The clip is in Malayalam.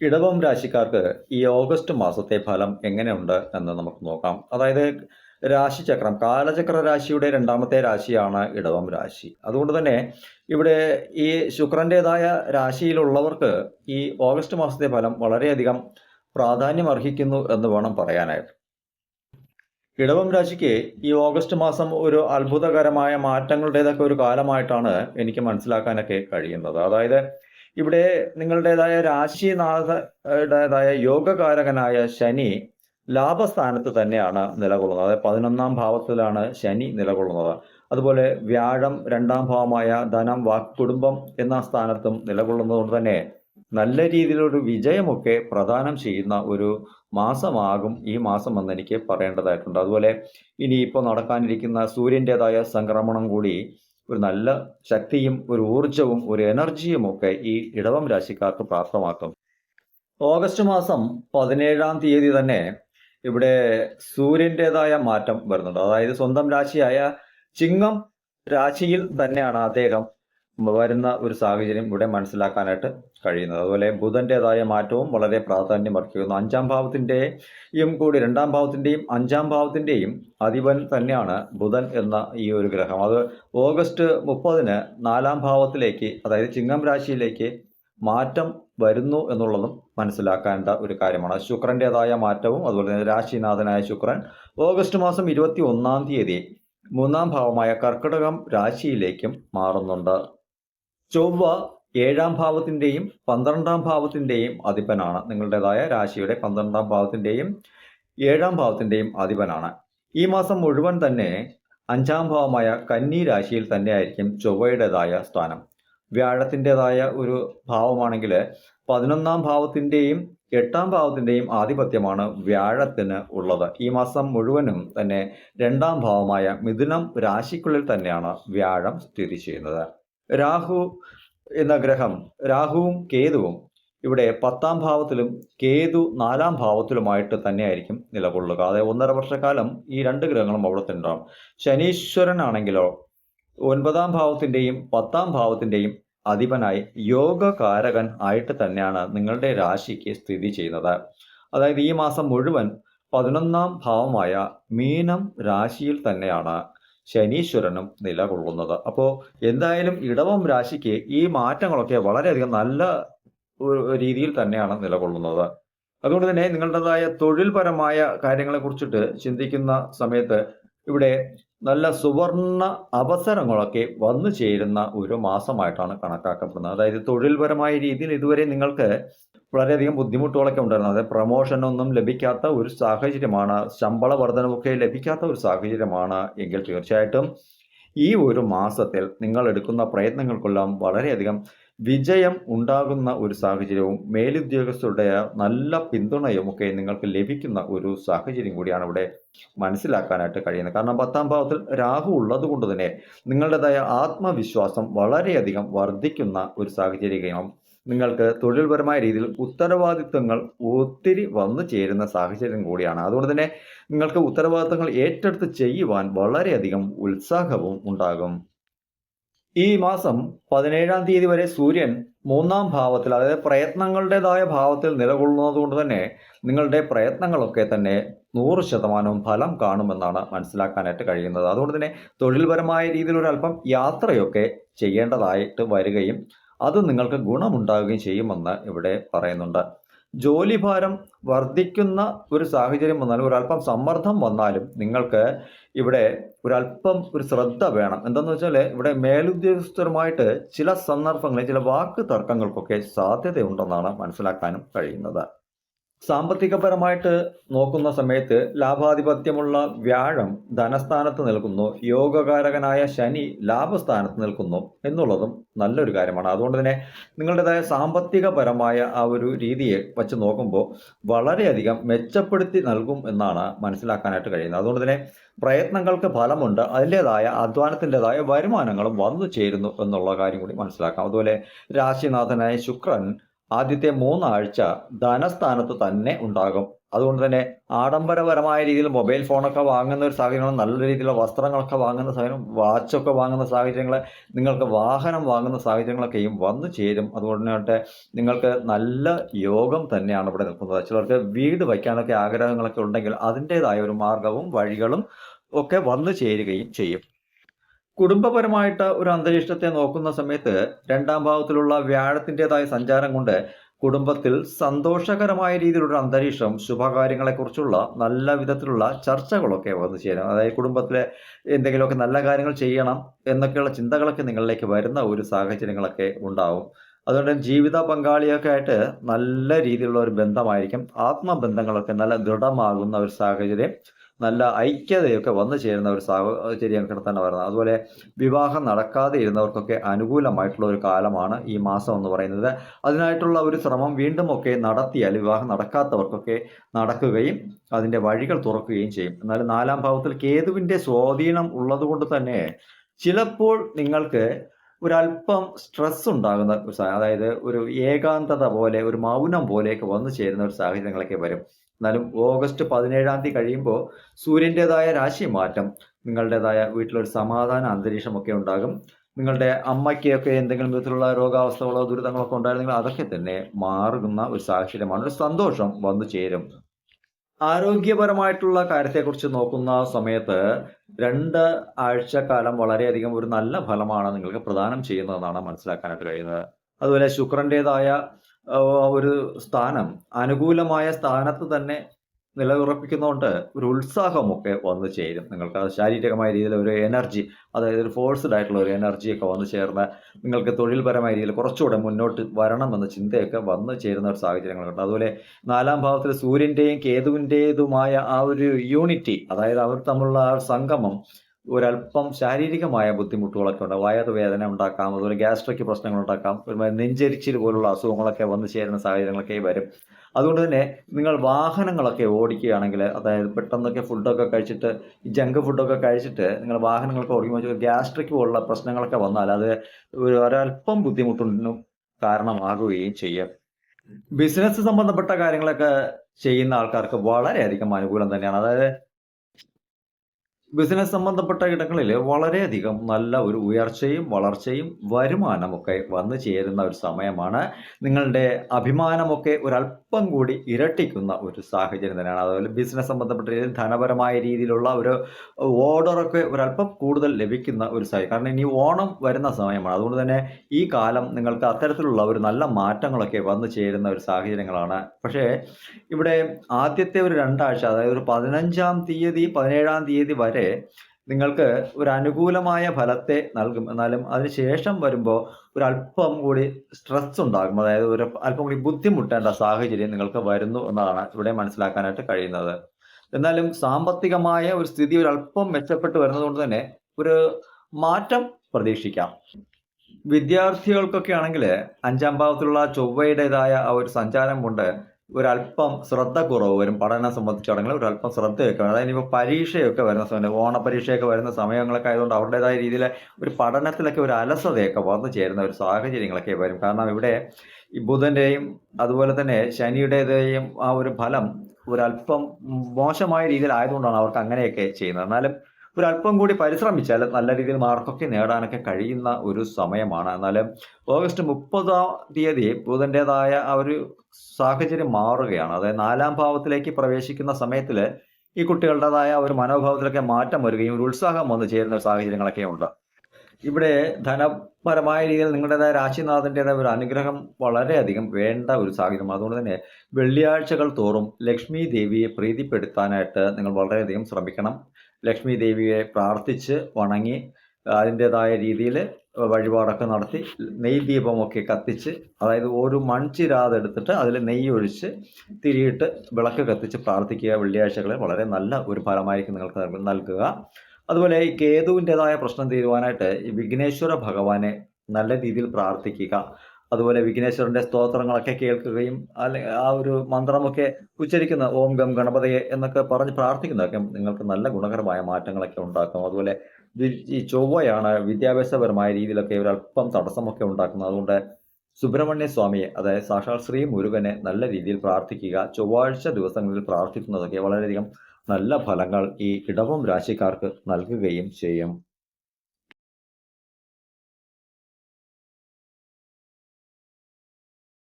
ഇടവം രാശിക്കാർക്ക് ഈ ഓഗസ്റ്റ് മാസത്തെ ഫലം എങ്ങനെയുണ്ട് എന്ന് നമുക്ക് നോക്കാം. അതായത് രാശിചക്രം കാലചക്ര രാശിയുടെ രണ്ടാമത്തെ രാശിയാണ് ഇടവം രാശി. അതുകൊണ്ട് തന്നെ ഇവിടെ ഈ ശുക്രന്റെതായ രാശിയിലുള്ളവർക്ക് ഈ ഓഗസ്റ്റ് മാസത്തെ ഫലം വളരെയധികം പ്രാധാന്യം അർഹിക്കുന്നു എന്ന് വേണം പറയാനായിട്ട്. ഇടവം രാശിക്ക് ഈ ഓഗസ്റ്റ് മാസം ഒരു അത്ഭുതകരമായ മാറ്റങ്ങളുടേതൊക്കെ ഒരു കാലമായിട്ടാണ് എനിക്ക് മനസ്സിലാക്കാനൊക്കെ കഴിയുന്നത്. അതായത് ഇവിടെ നിങ്ങളുടേതായ രാശിനാഥയുടേതായ യോഗകാരകനായ ശനി ലാഭസ്ഥാനത്ത് തന്നെയാണ് നിലകൊള്ളുന്നത്. അതായത് പതിനൊന്നാം ഭാവത്തിലാണ് ശനി നിലകൊള്ളുന്നത്. അതുപോലെ വ്യാഴം രണ്ടാം ഭാവമായ ധനം വാക് കുടുംബം എന്ന സ്ഥാനത്തും നിലകൊള്ളുന്നതുകൊണ്ട് തന്നെ നല്ല രീതിയിലൊരു വിജയമൊക്കെ പ്രദാനം ചെയ്യുന്ന ഒരു മാസമാകും ഈ മാസം എന്ന് എനിക്ക് പറയേണ്ടതായിട്ടുണ്ട്. അതുപോലെ ഇനി ഇപ്പോൾ നടക്കാനിരിക്കുന്ന സൂര്യന്റെതായ സംക്രമണം കൂടി ഒരു നല്ല ശക്തിയും ഒരു ഊർജവും ഒരു എനർജിയും ഒക്കെ ഈ ഇടവം രാശിക്കാർക്ക് പ്രാപ്തമാക്കും. ഓഗസ്റ്റ് മാസം പതിനേഴാം തീയതി തന്നെ ഇവിടെ സൂര്യന്റെതായ മാറ്റം വരുന്നുണ്ട്. അതായത് സ്വന്തം രാശിയായ ചിങ്ങം രാശിയിൽ തന്നെയാണ് അദ്ദേഹം വരുന്ന ഒരു സാഹചര്യം ഇവിടെ മനസ്സിലാക്കാനായിട്ട് കഴിയുന്നത്. അതുപോലെ ബുധന്റെതായ മാറ്റവും വളരെ പ്രാധാന്യം അർഹിക്കുന്നു. അഞ്ചാം ഭാവത്തിന്റെയും കൂടി രണ്ടാം ഭാവത്തിന്റെയും അഞ്ചാം ഭാവത്തിന്റെയും അധിപൻ തന്നെയാണ് ബുധൻ എന്ന ഈ ഒരു ഗ്രഹം. അത് ഓഗസ്റ്റ് മുപ്പതിന് നാലാം ഭാവത്തിലേക്ക് അതായത് ചിങ്ങം രാശിയിലേക്ക് മാറ്റം വരുന്നു എന്നുള്ളതും മനസ്സിലാക്കേണ്ട ഒരു കാര്യമാണ്. ശുക്രന്റെതായ മാറ്റവും അതുപോലെ തന്നെ രാശിനാഥനായ ശുക്രൻ ഓഗസ്റ്റ് മാസം ഇരുപത്തി ഒന്നാം തീയതി മൂന്നാം ഭാവമായ കർക്കിടകം രാശിയിലേക്കും മാറുന്നുണ്ട്. ചൊവ്വ ഏഴാം ഭാവത്തിന്റെയും പന്ത്രണ്ടാം ഭാവത്തിന്റെയും അധിപനാണ്. നിങ്ങളുടേതായ രാശിയുടെ പന്ത്രണ്ടാം ഭാവത്തിന്റെയും ഏഴാം ഭാവത്തിന്റെയും അധിപനാണ്. ഈ മാസം മുഴുവൻ തന്നെ അഞ്ചാം ഭാവമായ കന്നി രാശിയിൽ തന്നെയായിരിക്കും ചൊവ്വയുടേതായ സ്ഥാനം. വ്യാഴത്തിന്റെതായ ഒരു ഭാവമാണെങ്കിൽ പതിനൊന്നാം ഭാവത്തിന്റെയും എട്ടാം ഭാവത്തിന്റെയും ആധിപത്യമാണ് വ്യാഴത്തിന് ഉള്ളത്. ഈ മാസം മുഴുവനും തന്നെ രണ്ടാം ഭാവമായ മിഥുനം രാശിക്കുള്ളിൽ തന്നെയാണ് വ്യാഴം സ്ഥിതി ചെയ്യുന്നത്. രാഹു എന്ന ഗ്രഹം രാഹുവും കേതുവും ഇവിടെ പത്താം ഭാവത്തിലും കേതു നാലാം ഭാവത്തിലുമായിട്ട് തന്നെയായിരിക്കും നിലകൊള്ളുക. അതായത് ഒന്നര വർഷക്കാലം ഈ രണ്ട് ഗ്രഹങ്ങളും അവിടെ തന്നെ ഉണ്ടാവും. ശനീശ്വരനാണെങ്കിലോ ഒൻപതാം ഭാവത്തിന്റെയും പത്താം ഭാവത്തിന്റെയും അധിപനായി യോഗകാരകൻ ആയിട്ട് തന്നെയാണ് നിങ്ങളുടെ രാശിക്ക് സ്ഥിതി ചെയ്യുന്നത്. അതായത് ഈ മാസം മുഴുവൻ പതിനൊന്നാം ഭാവമായ മീനം രാശിയിൽ തന്നെയാണ്. ശനീശ്വരനും നിലകൊള്ളുന്നത്. അപ്പോൾ എന്തായാലും ഇടവം രാശിക്ക് ഈ മാറ്റങ്ങളൊക്കെ വളരെയധികം നല്ല രീതിയിൽ തന്നെയാണ് നിലകൊള്ളുന്നത്. അതുകൊണ്ട് തന്നെ നിങ്ങളുടേതായ തൊഴിൽപരമായ കാര്യങ്ങളെ കുറിച്ചിട്ട് ചിന്തിക്കുന്ന സമയത്ത് ഇവിടെ നല്ല സുവർണ അവസരങ്ങളൊക്കെ വന്നു ചേരുന്ന ഒരു മാസമായിട്ടാണ് കണക്കാക്കപ്പെടുന്നത്. അതായത് തൊഴിൽപരമായ രീതിയിൽ ഇതുവരെ നിങ്ങൾക്ക് വളരെയധികം ബുദ്ധിമുട്ടുകളൊക്കെ ഉണ്ടായിരുന്നു. അതായത് പ്രൊമോഷനൊന്നും ലഭിക്കാത്ത ഒരു സാഹചര്യമാണ് ശമ്പള വർധനവൊക്കെ ലഭിക്കാത്ത ഒരു സാഹചര്യമാണ് എങ്കിൽ തീർച്ചയായിട്ടും ഈ ഒരു മാസത്തിൽ നിങ്ങൾ എടുക്കുന്ന പ്രയത്നങ്ങൾക്കെല്ലാം വളരെയധികം വിജയം ഉണ്ടാകുന്ന ഒരു സാഹചര്യവും മേലുദ്യോഗസ്ഥരുടെ നല്ല പിന്തുണയും ഒക്കെ നിങ്ങൾക്ക് ലഭിക്കുന്ന ഒരു സാഹചര്യം കൂടിയാണ് ഇവിടെ മനസ്സിലാക്കാനായിട്ട് കഴിയുന്നത്. കാരണം പത്താം ഭാവത്തിൽ രാഹു ഉള്ളത് കൊണ്ട് തന്നെ നിങ്ങളുടേതായ ആത്മവിശ്വാസം വളരെയധികം വർദ്ധിക്കുന്ന ഒരു സാഹചര്യം നിങ്ങൾക്ക് തൊഴിൽപരമായ രീതിയിൽ ഉത്തരവാദിത്വങ്ങൾ ഒത്തിരി വന്നു ചേരുന്ന സാഹചര്യം കൂടിയാണ്. അതുകൊണ്ട് തന്നെ നിങ്ങൾക്ക് ഉത്തരവാദിത്തങ്ങൾ ഏറ്റെടുത്ത് ചെയ്യുവാൻ വളരെയധികം ഉത്സാഹവും ഉണ്ടാകും. ഈ മാസം പതിനേഴാം തീയതി വരെ സൂര്യൻ മൂന്നാം ഭാവത്തിൽ അതായത് പ്രയത്നങ്ങളുടേതായ ഭാവത്തിൽ നിലകൊള്ളുന്നത് കൊണ്ട് തന്നെ നിങ്ങളുടെ പ്രയത്നങ്ങളൊക്കെ തന്നെ നൂറ് ശതമാനവും ഫലം കാണുമെന്നാണ് മനസ്സിലാക്കാനായിട്ട് കഴിയുന്നത്. അതുകൊണ്ട് തന്നെ തൊഴിൽപരമായ രീതിയിൽ ഒരല്പം യാത്രയൊക്കെ ചെയ്യേണ്ടതായിട്ട് വരികയും അത് നിങ്ങൾക്ക് ഗുണമുണ്ടാകുകയും ചെയ്യുമെന്ന് ഇവിടെ പറയുന്നുണ്ട്. ജോലിഭാരം വർദ്ധിക്കുന്ന ഒരു സാഹചര്യം വന്നാലും ഒരല്പം സമ്മർദ്ദം വന്നാലും നിങ്ങൾക്ക് ഇവിടെ ഒരല്പം ഒരു ശ്രദ്ധ വേണം. എന്താണെന്ന് വെച്ചാൽ ഇവിടെ മേലുദ്യോഗസ്ഥരുമായിട്ട് ചില സന്ദർഭങ്ങളിൽ ചില വാക്ക് തർക്കങ്ങൾക്കൊക്കെ സാധ്യതയുണ്ടെന്നാണ് മനസ്സിലാക്കാനും കഴിയുന്നത്. സാമ്പത്തികപരമായിട്ട് നോക്കുന്ന സമയത്ത് ലാഭാധിപത്യമുള്ള വ്യാഴം ധനസ്ഥാനത്ത് നിൽക്കുന്നു യോഗകാരകനായ ശനി ലാഭസ്ഥാനത്ത് നിൽക്കുന്നു എന്നുള്ളതും നല്ലൊരു കാര്യമാണ്. അതുകൊണ്ട് തന്നെ നിങ്ങളുടേതായ സാമ്പത്തികപരമായ ആ ഒരു രീതിയെ വച്ച് നോക്കുമ്പോൾ വളരെയധികം മെച്ചപ്പെടുത്തി നൽകും എന്നാണ് മനസ്സിലാക്കാനായിട്ട് കഴിയുന്നത്. അതുകൊണ്ട് തന്നെ പ്രയത്നങ്ങൾക്ക് ഫലമുണ്ട് അതിന്റെതായ അധ്വാനത്തിന്റെതായ വരുമാനങ്ങളും വന്നു ചേരുന്നു എന്നുള്ള കാര്യം കൂടി മനസ്സിലാക്കാം. അതുപോലെ രാശിനാഥനായ ശുക്രൻ ആദ്യത്തെ മൂന്നാഴ്ച ധനസ്ഥാനത്ത് തന്നെ ഉണ്ടാകും. അതുകൊണ്ട് തന്നെ ആഡംബരപരമായ രീതിയിൽ മൊബൈൽ ഫോണൊക്കെ വാങ്ങുന്ന ഒരു സാഹചര്യങ്ങൾ നല്ല രീതിയിലുള്ള വസ്ത്രങ്ങളൊക്കെ വാങ്ങുന്ന സാഹചര്യം വാച്ചൊക്കെ വാങ്ങുന്ന സാഹചര്യങ്ങൾ നിങ്ങൾക്ക് വാഹനം വാങ്ങുന്ന സാഹചര്യങ്ങളൊക്കെയും വന്നു ചേരും. അതുകൊണ്ട് നിങ്ങൾക്ക് നല്ല യോഗം തന്നെയാണ് ഇവിടെ നിൽക്കുന്നത്. ചിലർക്ക് വീട് വയ്ക്കാനൊക്കെ ആഗ്രഹങ്ങളൊക്കെ ഉണ്ടെങ്കിൽ അതിന്റെതായ ഒരു മാർഗവും വഴികളും ഒക്കെ വന്നു ചേരുകയും ചെയ്യും. കുടുംബപരമായിട്ട് ഒരു അന്തരീക്ഷത്തെ നോക്കുന്ന സമയത്ത് രണ്ടാം ഭാവത്തിലുള്ള വ്യാഴത്തിന്റെതായ സഞ്ചാരം കൊണ്ട് കുടുംബത്തിൽ സന്തോഷകരമായ രീതിയിലുള്ള അന്തരീക്ഷം ശുഭകാര്യങ്ങളെക്കുറിച്ചുള്ള നല്ല വിധത്തിലുള്ള ചർച്ചകളൊക്കെ വന്നു ചേരും. അതായത് കുടുംബത്തിലെ എന്തെങ്കിലുമൊക്കെ നല്ല കാര്യങ്ങൾ ചെയ്യണം എന്നൊക്കെയുള്ള ചിന്തകളൊക്കെ നിങ്ങളിലേക്ക് വരുന്ന ഒരു സാഹചര്യങ്ങളൊക്കെ ഉണ്ടാവും. അതുകൊണ്ട് ജീവിത പങ്കാളിയൊക്കെ ആയിട്ട് നല്ല രീതിയിലുള്ള ഒരു ബന്ധമായിരിക്കും. ആത്മബന്ധങ്ങളൊക്കെ നല്ല ദൃഢമാകുന്ന ഒരു സാഹചര്യം നല്ല ഐക്യതയൊക്കെ വന്നു ചേരുന്ന ഒരു സാഹചര്യം തന്നെ വരുന്നത് അതുപോലെ വിവാഹം നടക്കാതെ ഇരുന്നവർക്കൊക്കെ അനുകൂലമായിട്ടുള്ള ഒരു കാലമാണ് ഈ മാസം എന്ന് പറയുന്നത്. അതിനായിട്ടുള്ള ഒരു ശ്രമം വീണ്ടും ഒക്കെ നടത്തിയാൽ വിവാഹം നടക്കാത്തവർക്കൊക്കെ നടക്കുകയും അതിന്റെ വഴികൾ തുറക്കുകയും ചെയ്യും. എന്നാൽ നാലാം ഭാവത്തിൽ കേതുവിന്റെ സ്വാധീനം ഉള്ളതുകൊണ്ട് തന്നെ ചിലപ്പോൾ നിങ്ങൾക്ക് ഒരല്പം സ്ട്രെസ് ഉണ്ടാകുന്ന അതായത് ഒരു ഏകാന്തത പോലെ ഒരു മൗനം പോലെയൊക്കെ വന്നു ചേരുന്ന ഒരു സാഹചര്യങ്ങളൊക്കെ വരും. എന്നാലും ഓഗസ്റ്റ് പതിനേഴാം തീയതി കഴിയുമ്പോൾ സൂര്യന്റെതായ രാശി മാറ്റം നിങ്ങളുടേതായ വീട്ടിലൊരു സമാധാന അന്തരീക്ഷമൊക്കെ ഉണ്ടാകും. നിങ്ങളുടെ അമ്മയ്ക്കൊക്കെ എന്തെങ്കിലും വിധത്തിലുള്ള രോഗാവസ്ഥകളോ ദുരിതങ്ങളൊക്കെ ഉണ്ടായിരുന്നെങ്കിൽ അതൊക്കെ തന്നെ മാറുന്ന ഒരു സാഹചര്യമാണ്. ഒരു സന്തോഷം വന്നു ചേരും. ആരോഗ്യപരമായിട്ടുള്ള കാര്യത്തെക്കുറിച്ച് നോക്കുന്ന സമയത്ത് രണ്ട് ആഴ്ചക്കാലം വളരെയധികം ഒരു നല്ല ഫലമാണ് നിങ്ങൾക്ക് പ്രദാനം ചെയ്യുന്നതെന്നാണ് മനസ്സിലാക്കാനായിട്ട് കഴിയുന്നത്. അതുപോലെ ശുക്രന്റെതായ ഒരു സ്ഥാനം അനുകൂലമായ സ്ഥാനത്ത് തന്നെ നിലയുറപ്പിക്കുന്നതുകൊണ്ട് ഒരു ഉത്സാഹമൊക്കെ വന്നു ചേരും. നിങ്ങൾക്ക് അത് ശാരീരികമായ രീതിയിൽ ഒരു എനർജി അതായത് ഒരു ഫോഴ്സ്ഡ് ആയിട്ടുള്ള ഒരു എനർജിയൊക്കെ വന്നു ചേർന്ന് നിങ്ങൾക്ക് തൊഴിൽപരമായ രീതിയിൽ കുറച്ചുകൂടെ മുന്നോട്ട് വരണമെന്ന ചിന്തയൊക്കെ വന്നു ചേരുന്ന ഒരു സാഹചര്യങ്ങളുണ്ട്. അതുപോലെ നാലാം ഭാവത്തിൽ സൂര്യന്റെയും കേതുവിന്റേതുമായ ആ ഒരു യൂണിറ്റി അതായത് അവർ തമ്മിലുള്ള ആ സംഗമം ഒരല്പം ശാരീരികമായ ബുദ്ധിമുട്ടുകളൊക്കെ ഉണ്ട്. വയറുവേദന ഉണ്ടാക്കാം അതുപോലെ ഗ്യാസ്ട്രിക് പ്രശ്നങ്ങൾ ഉണ്ടാക്കാം ഒരു നെഞ്ചരിച്ചിൽ പോലുള്ള അസുഖങ്ങളൊക്കെ വന്നു ചേരുന്ന സാഹചര്യങ്ങളൊക്കെ വരും. അതുകൊണ്ട് തന്നെ നിങ്ങൾ വാഹനങ്ങളൊക്കെ ഓടിക്കുകയാണെങ്കിൽ അതായത് പെട്ടെന്നൊക്കെ ഫുഡൊക്കെ കഴിച്ചിട്ട് ജങ്ക് ഫുഡൊക്കെ കഴിച്ചിട്ട് നിങ്ങൾ വാഹനങ്ങളൊക്കെ ഓടിക്കുമ്പോൾ ഗ്യാസ്ട്രിക് പോലുള്ള പ്രശ്നങ്ങളൊക്കെ വന്നാൽ അത് ഒരു ഒരല്പം ബുദ്ധിമുട്ടിനും കാരണമാകുകയും ചെയ്യും. ബിസിനസ് സംബന്ധപ്പെട്ട കാര്യങ്ങളൊക്കെ ചെയ്യുന്ന ആൾക്കാർക്ക് വളരെയധികം അനുകൂലം തന്നെയാണ്. അതായത് ബിസിനസ് സംബന്ധപ്പെട്ട ഇടങ്ങളിൽ വളരെയധികം നല്ല ഒരു ഉയർച്ചയും വളർച്ചയും വരുമാനമൊക്കെ വന്നു ചേരുന്ന ഒരു സമയമാണ്. നിങ്ങളുടെ അഭിമാനമൊക്കെ ഒരല്പം കൂടി ഇരട്ടിക്കുന്ന ഒരു സാഹചര്യം തന്നെയാണ് അതുപോലെ ബിസിനസ് സംബന്ധപ്പെട്ട രീതിയിൽ ധനപരമായ രീതിയിലുള്ള ഒരു ഓർഡറൊക്കെ ഒരല്പം കൂടുതൽ ലഭിക്കുന്ന ഒരു സാഹചര്യം. കാരണം ഇനി ഓണം വരുന്ന സമയമാണ്. അതുകൊണ്ട് തന്നെ ഈ കാലം നിങ്ങൾക്ക് അത്തരത്തിലുള്ള ഒരു നല്ല മാറ്റങ്ങളൊക്കെ വന്നു ചേരുന്ന ഒരു സാഹചര്യങ്ങളാണ്. പക്ഷേ ഇവിടെ ആദ്യത്തെ ഒരു രണ്ടാഴ്ച അതായത് ഒരു പതിനഞ്ചാം തീയതി പതിനേഴാം തീയതി വരെ നിങ്ങൾക്ക് ഒരു അനുകൂലമായ ഫലത്തെ നൽകും. എന്നാലും അതിനുശേഷം വരുമ്പോൾ ഒരു അല്പം കൂടി സ്ട്രെസ് ഉണ്ടാകും. അതായത് ഒരു അല്പം കൂടി ബുദ്ധിമുട്ടേണ്ട സാഹചര്യം നിങ്ങൾക്ക് വരുന്നു എന്നതാണ് ഇവിടെ മനസ്സിലാക്കാനായിട്ട് കഴിയുന്നത്. എന്നാലും സാമ്പത്തികമായ ഒരു സ്ഥിതി ഒരു അല്പം മെച്ചപ്പെട്ട് വരുന്നതുകൊണ്ട് തന്നെ ഒരു മാറ്റം പ്രതീക്ഷിക്കാം. വിദ്യാർത്ഥികൾക്കൊക്കെ ആണെങ്കിൽ അഞ്ചാം ഭാവത്തിലുള്ള ചൊവ്വയുടേതായ ആ ഒരു സഞ്ചാരം കൊണ്ട് ഒരല്പം ശ്രദ്ധ കുറവ് വരും പഠനം സംബന്ധിച്ചാണെങ്കിൽ ഒരല്പം ശ്രദ്ധയൊക്കെ വേണം അതായത് ഇപ്പോൾ പരീക്ഷയൊക്കെ വരുന്ന സമയം ഓണപരീക്ഷയൊക്കെ വരുന്ന സമയങ്ങളൊക്കെ ആയതുകൊണ്ട് അവരുടേതായ രീതിയിൽ ഒരു പഠനത്തിലൊക്കെ ഒരു അലസതയൊക്കെ വന്നു ചേരുന്ന ഒരു സാഹചര്യങ്ങളൊക്കെ വരും. കാരണം ഇവിടെ ഈ ബുധന്റെയും അതുപോലെ തന്നെ ശനിയുടേതെയും ആ ഒരു ഫലം ഒരല്പം മോശമായ രീതിയിൽ ആയതുകൊണ്ടാണ് അവർക്ക് അങ്ങനെയൊക്കെ ചെയ്യുന്നത്. എന്നാലും ഒരല്പം കൂടി പരിശ്രമിച്ചാൽ നല്ല രീതിയിൽ മാർക്കൊക്കെ നേടാനൊക്കെ കഴിയുന്ന ഒരു സമയമാണ്. എന്നാൽ ഓഗസ്റ്റ് മുപ്പതാം തീയതി ബുധന്റെതായ ആ ഒരു സാഹചര്യം മാറുകയാണ്. അതായത് നാലാം ഭാവത്തിലേക്ക് പ്രവേശിക്കുന്ന സമയത്തിൽ ഈ കുട്ടികളുടേതായ ഒരു മനോഭാവത്തിലൊക്കെ മാറ്റം വരികയും ഒരു ഉത്സാഹം വന്നു ചേരുന്ന സാഹചര്യങ്ങളൊക്കെ ഉണ്ട്. ഇവിടെ ധനപരമായ രീതിയിൽ നിങ്ങളുടേതായ രാശിനാഥന്റെതായ ഒരു അനുഗ്രഹം വളരെയധികം വേണ്ട ഒരു സാഹചര്യം. അതുകൊണ്ട് തന്നെ വെള്ളിയാഴ്ചകൾ തോറും ലക്ഷ്മി ദേവിയെ പ്രീതിപ്പെടുത്താനായിട്ട് നിങ്ങൾ വളരെയധികം ശ്രമിക്കണം. ലക്ഷ്മി ദേവിയെ പ്രാർത്ഥിച്ച് വണങ്ങി അതിന്റെതായ രീതിയിൽ വഴിപാടൊക്കെ നടത്തി നെയ് ദീപമൊക്കെ കത്തിച്ച് അതായത് ഒരു മൺചിരാതെടുത്തിട്ട് അതിൽ നെയ്യ് ഒഴിച്ച് തിരിയിട്ട് വിളക്ക് കത്തിച്ച് പ്രാർത്ഥിക്കുക വെള്ളിയാഴ്ചകളിൽ വളരെ നല്ല ഒരു ഫലമായിരിക്കും നിങ്ങൾക്ക് നൽക- നൽകുക. അതുപോലെ ഈ കേതുവിന്റെതായ പ്രശ്നം തീരുവാനായിട്ട് ഈ വിഘ്നേശ്വര ഭഗവാനെ നല്ല രീതിയിൽ പ്രാർത്ഥിക്കുക. അതുപോലെ വിഘ്നേശ്വരന്റെ സ്തോത്രങ്ങളൊക്കെ കേൾക്കുകയും അല്ലെങ്കിൽ ആ ഒരു മന്ത്രമൊക്കെ ഉച്ചരിക്കുന്ന ഓം ഗം ഗണപതയെ എന്നൊക്കെ പറഞ്ഞ് പ്രാർത്ഥിക്കുന്നതൊക്കെ നിങ്ങൾക്ക് നല്ല ഗുണകരമായ മാറ്റങ്ങളൊക്കെ ഉണ്ടാക്കും. അതുപോലെ ഈ ചൊവ്വയാണ് വിദ്യാഭ്യാസപരമായ രീതിയിലൊക്കെ ഒരല്പം തടസ്സമൊക്കെ ഉണ്ടാക്കുന്നത്. അതുകൊണ്ട് സുബ്രഹ്മണ്യ സ്വാമിയെ അതായത് സാക്ഷാൽ ശ്രീ മുരുകനെ നല്ല രീതിയിൽ പ്രാർത്ഥിക്കുക. ചൊവ്വാഴ്ച ദിവസങ്ങളിൽ പ്രാർത്ഥിക്കുന്നതൊക്കെ വളരെയധികം നല്ല ഫലങ്ങൾ ഈ ഇടവം രാശിക്കാർക്ക് നൽകുകയും ചെയ്യും.